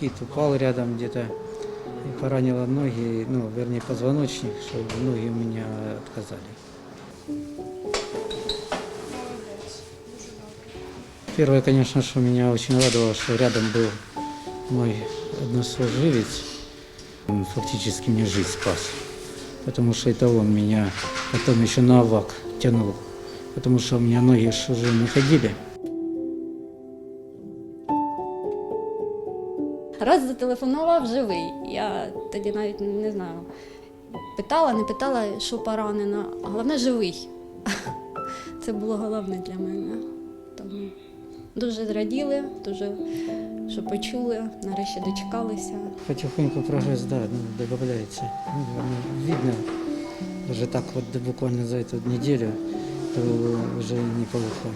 скит, упал рядом где-то и поранило ноги, ну, вернее, позвоночник, что ноги у меня отказали. Первое, конечно, что меня очень радовало, что рядом был мой однослуживец. Он фактически мне жизнь спас. Потому что это он меня потом еще на авак тянул. Потому что у меня ноги уже не ходили. Раз зателефонував живий. Я тоді навіть не знаю. Питала, не питала, що поранена. Головне живий. Це було головне для мене. Тому дуже зраділи, дуже що почули, нарешті дочекалися. Потихоньку прогресс, да, ну, добавляется. Ну, видно, даже так вот буквально за эту неделю, то уже неплохо.